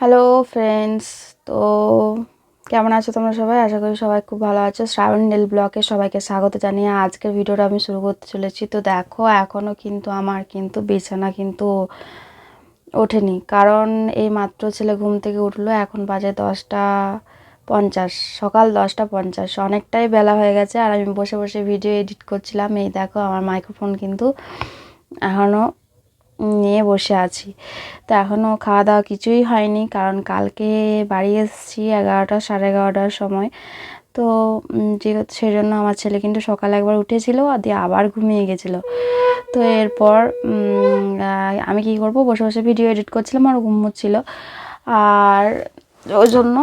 Hello friends তো কেমন আছো তোমরা সবাই? আশা করি সবাই খুব ভালো আছো। শ্রাবণ নীল ব্লকে সবাইকে স্বাগত জানিয়ে আজকের ভিডিওটা আমি শুরু করতে চলেছি। তো দেখো এখনও কিন্তু আমার কিন্তু বিছানা কিন্তু ওঠেনি। কারণ এই মাত্র ছেলে ঘুম থেকে উঠল, এখন বাজে দশটা পঞ্চাশ, সকাল দশটা পঞ্চাশ। অনেকটাই বেলা হয়ে গেছে আর আমি বসে বসে ভিডিও এডিট করছিলাম। এই দেখো, আমার মাইক্রোফোন কিন্তু এখনও নিয়ে বসে আছি। তো এখনও খাওয়া দাওয়া কিছুই হয়নি, কারণ কালকে বাড়ি এসেছি এগারোটা, সাড়ে এগারোটার সময়। তো যেহেতু সেই জন্য আমার ছেলে কিন্তু সকালে একবার উঠেছিল, আর দিয়ে আবার ঘুমিয়ে গেছিল। তো এরপর আমি কী করব, বসে বসে ভিডিও এডিট করছিলাম আর ঘুমোচ্ছিল আর ওই জন্য,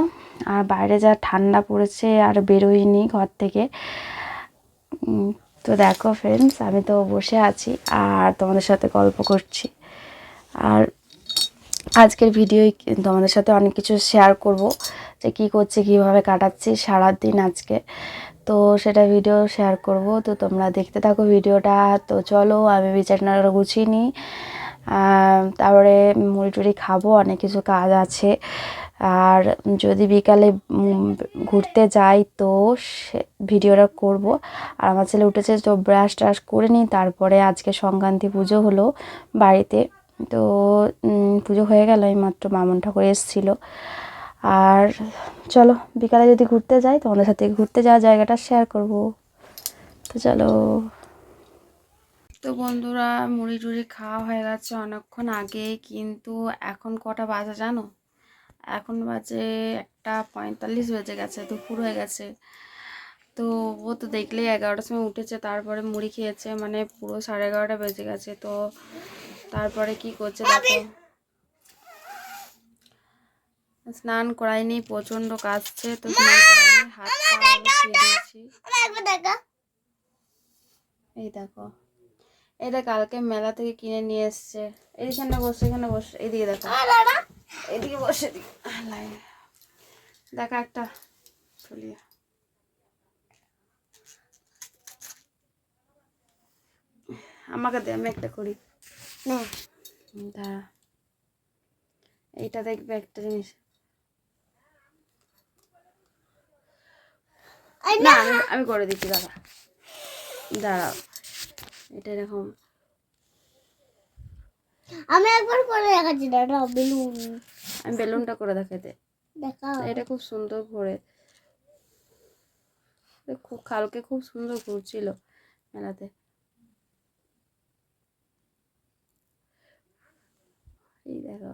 আর বাইরে যা ঠান্ডা পড়েছে আর বেরোইনি ঘর থেকে। তো দেখো ফ্রেন্ডস আমি তো বসে আছি, আর তোমাদের সাথে গল্প করছি। আর আজকের ভিডিওই তোমাদের সাথে অনেক কিছু শেয়ার করব, যে কী করছি, কীভাবে কাটাচ্ছি সারাদিন আজকে। তো সেটা ভিডিও শেয়ার করব। তো তোমরা দেখতে থাকো ভিডিওটা। তো চলো, আমি বিছানাটা গুছিয়ে নিই। তারপরে মুড়ি টুড়ি খাব, অনেক কিছু কাজ আছে। আর যদি বিকালে ঘুরতে যাই, তো ভিডিওটা করব। আর আমার ছেলে উঠেছে, তো ব্রাশ ট্রাশ করে নিই। তারপরে আজকে সংক্রান্তি পুজো হলো বাড়িতে। তো পুজো হয়ে গেল এই মাত্র মামন ঠাকুর এসেছিল। আর চলো, বিকালে যদি ঘুরতে যাই, তোমাদের সাথে ঘুরতে যাওয়ার জায়গাটা শেয়ার করব। তো চলো। তো বন্ধুরা, মুড়ি টুড়ি খাওয়া হয়ে গেছে অনেকক্ষণ আগে, কিন্তু এখন কটা বাজে জানো? এখন বাজে একটা পঁয়তাল্লিশ বেজে গেছে, দুপুর হয়ে গেছে। তো ও তো দেখলেই এগারোটার সময় উঠেছে, তারপরে মুড়ি খেয়েছে মানে পুরো সাড়ে এগারোটা বেজে গেছে। তো তারপরে কি করছে দেখো। স্নান করাইনি প্রচণ্ড কাজছে তো স্নান করাইনি হাত পা দিয়েছি। এই দেখো। এটা কালকে মেলা থেকে কিনে নিয়ে এসছে। এইখানে বসে এখানে বসে। এইদিকে দেখো। এদিকে বসে এদিকে। লাইনে। দেখা একটা। ফুলিয়া আমাকে দে আমি একটা করি। হুম, দাঁড়া এইটা দেখবে একটা জিনিস। না আমি আমি করে দিচ্ছি দাঁড়া। দাঁড়াও এটা এরকম। আমি একবার করে দেখাচ্ছি দাদা বেলুন। আমি বেলুনটা করে দেখাতে দেখা এটা খুব সুন্দর ঘোরে। খুব কালকে খুব সুন্দর ঘুরছিল মেলাতে। এই দেখো।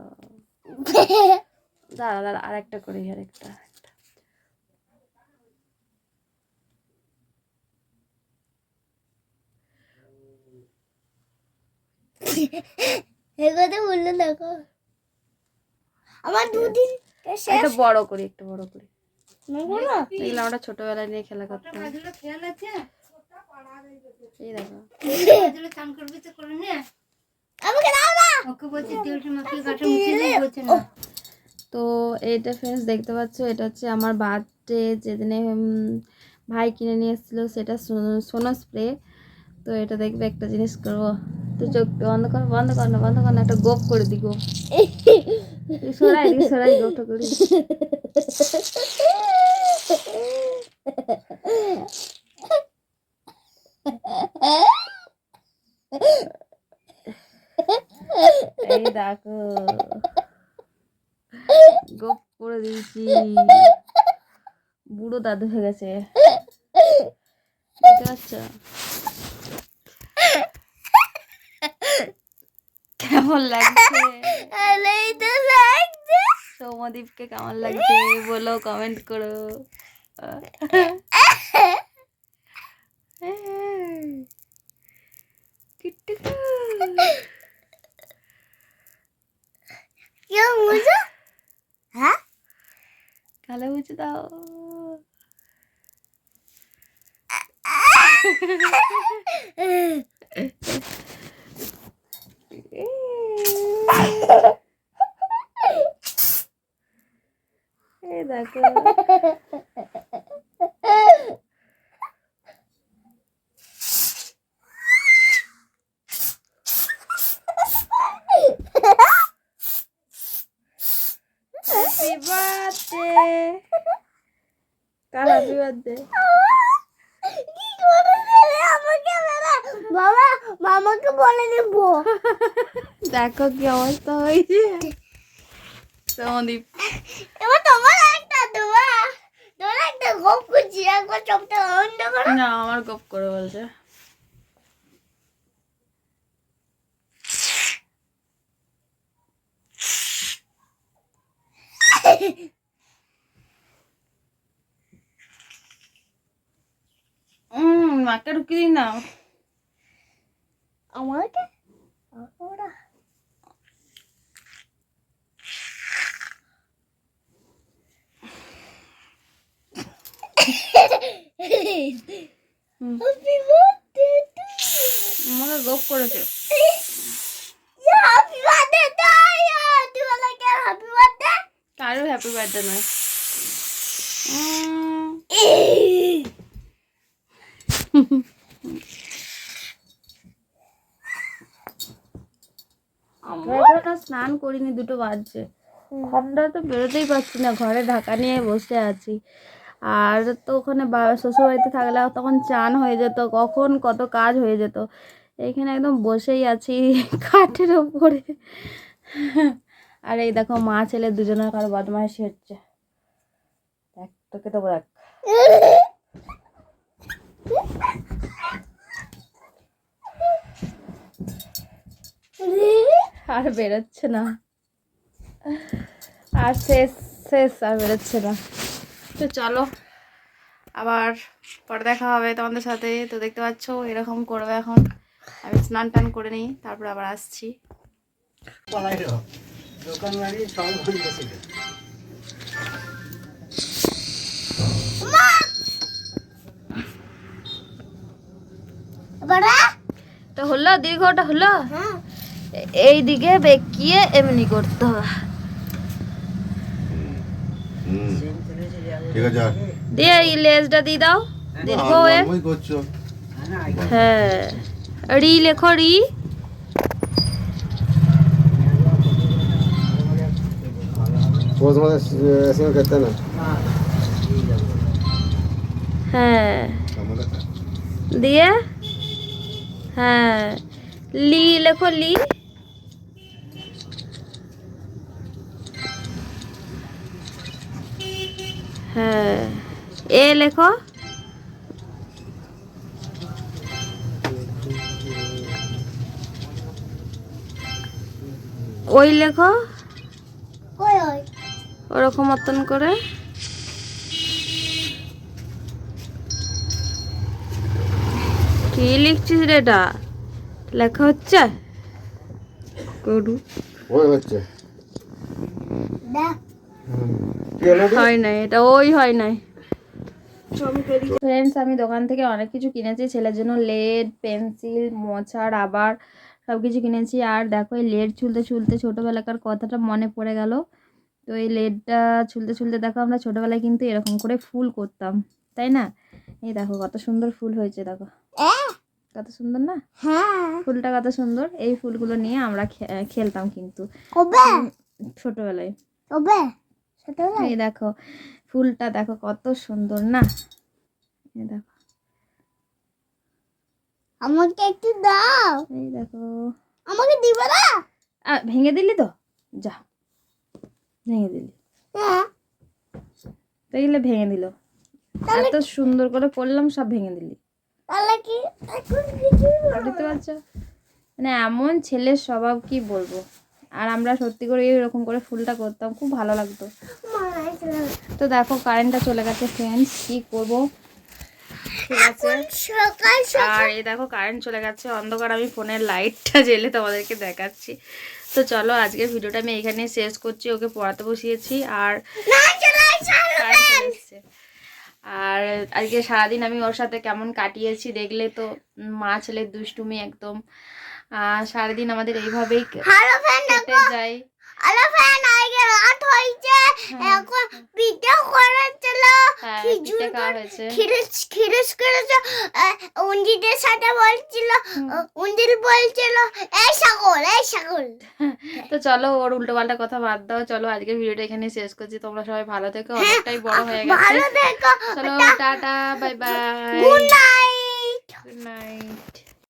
দাঁড়া দাঁড়া আর একটা করি আর একটা আরেকটা। বলল দেখো। আমার দুদিন একটা বড় করি একটু বড় করি। এগুলো আমরা ছোটবেলায় নিয়ে খেলা করতাম। এই দেখো। আমাকে দাও না। তো এটা ফ্রেন্ডস দেখতে পাচ্ছ এটা হচ্ছে আমার বার্থডে যেদিনে ভাই কিনে নিয়ে এসেছিল সেটা সোনো স্প্রে তো এটা দেখবে একটা জিনিস করব। তো চোখ বন্ধ কর বন্ধ কর না বন্ধ কর না একটা গোপ করে দি গোপ এই সরাই সরাই গোপটা করি এই দেখো গোপ করে দিয়েছি। বুড়ো দাদু হয়ে গেছে। দেখতে পাচ্ছ কেমন লাগছে? সৌমদীপকে কেমন লাগছে? বলো কমেন্ট করো। গালে বুঝে দাও। দেখো হ্যাপি বার্থডে কার হ্যাপি বার্থডে কি করে দিলে আমাকে বেলা বাবা মামাকে বলে দেব দেখো কি অবস্থা হয়েছে। সন্দীপ এবার তোমার একটা দেবা তোমার একটা গপ করছি একবার চোখটা বন্ধ করো। না আমার গপ করে বলছে। উম মাকে ঢুকিয়ে দিই না। আমাকে? ওরা। আমাকে গপ করেছে। কারও হ্যাপি বার্থডে নয়। স্নান করিনি দুটো বাজছে। ঠান্ডা তো বেরোতেই পারছি না ঘরে ঢাকা নিয়ে বসে আছি। আর তো ওখানে শ্বশুরবাড়িতে থাকলে তখন চান হয়ে যেত কখন কত কাজ হয়ে যেত। এখানে একদম বসেই আছি খাটের ওপরে। আর এই দেখো মা ছেলে দুজনের কারও বদমাইশি হচ্ছে। দেখ তোকে তো দেখ। আর বেরোচ্ছে না। আর শেষ শেষ আর বেরোচ্ছে না। তো চলো আবার পরে দেখা হবে তোমাদের সাথে। তো দেখতে পাচ্ছ এরকম করবে এখন। আমি স্নান টান করে নিই তারপর আবার আসছি। তো হলো দীর্ঘটা হলো? হ্যাঁ। এই দিকে বেঁকিয়ে এমনি করতে হবে ঠিক আছে দিয়ে এই লেজটা দিয়ে দাও। হ্যাঁ, দেখো হ্যাঁ রি লেখো রি। হ্যাঁ। দিয়ে হ্যাঁ লি লেখো লি। হ্যাঁ। এ লেখো। ওই লেখো। ওরকম মতন করে। কি লিখছিস রে এটা? লেখা হচ্ছে? করু হচ্ছে দেখ? হয় নাই এটা ওই হয় নাই। ফ্রেন্ডস আমি দোকান থেকে অনেক কিছু কিনেছি ছেলের জন্য লেড পেন্সিল মোছা রাবার সব কিছু কিনেছি। আর দেখো এই লেড ছুলতে ছুলতে ছোটোবেলাকার কথাটা মনে পড়ে গেল। তো এই লেডটা ছুলতে ছুলতে দেখো আমরা ছোটোবেলায় কিন্তু এরকম করে ফুল করতাম তাই না? এই দেখো কত সুন্দর ফুল হয়েছে দেখো। কত সুন্দর না? হ্যাঁ। ফুলটা কত সুন্দর। এই ফুলগুলো নিয়ে আমরা খে- খেলতাম কিন্তু। ছোটোবেলায়। এই দেখো ফুলটা দেখো কত সুন্দর না? এই দেখো। আমাকে একটু দাও। এই দেখো। আমাকে দিবে না? ভেঙে দিলি তো? যা ভেঙে দিলি। হ্যাঁ। দেখলে ভেঙে দিল। এত সুন্দর করে করলাম সব ভেঙে দিলি। তাহলে কি এখন কিছু বুঝতে পারছ? মানে এমন ছেলের স্বভাব কি বলব? আর আমরা সত্যি করে এরকম করে ফুলটা করতাম খুব ভালো লাগতো। তো দেখো কারেন্টটা চলে গেছে ফ্রেন্ডস কি করব? ঠিক আছে। আর এই দেখো কারেন্ট চলে গেছে অন্ধকার আমি ফোনের লাইটটা জ্বেলে তোমাদেরকে দেখাচ্ছি। তো চলো আজকের ভিডিওটা আমি এখানে শেষ করছি ওকে পড়াতে বসিয়েছি আর। আর আজকে সারাদিন আমি ওর সাথে কেমন কাটিয়েছি দেখলে তো মা ছেলের দুষ্টুমি একদম। সারাদিন আমাদের এইভাবেই কেটে যায়। হ্যালো ফ্রেন্ড আগে রাত হয়েছে। এখন পিঠে করেছিল হ্যাঁ খিচুড়ি পিঠে খিরিস খিরিস করেছে। উঞ্জিদের সাথে বলছিল বলছিল এই ছাগল এই ছাগল। তো চলো ওর উল্টো পাল্টা কথা বাদ দাও। চলো আজকের ভিডিওটা এখানে শেষ করছি। তোমরা সবাই ভালো থেকো। অনেকটাই বড় হয়ে গেছে। ভালো চলো tata bye bye good night.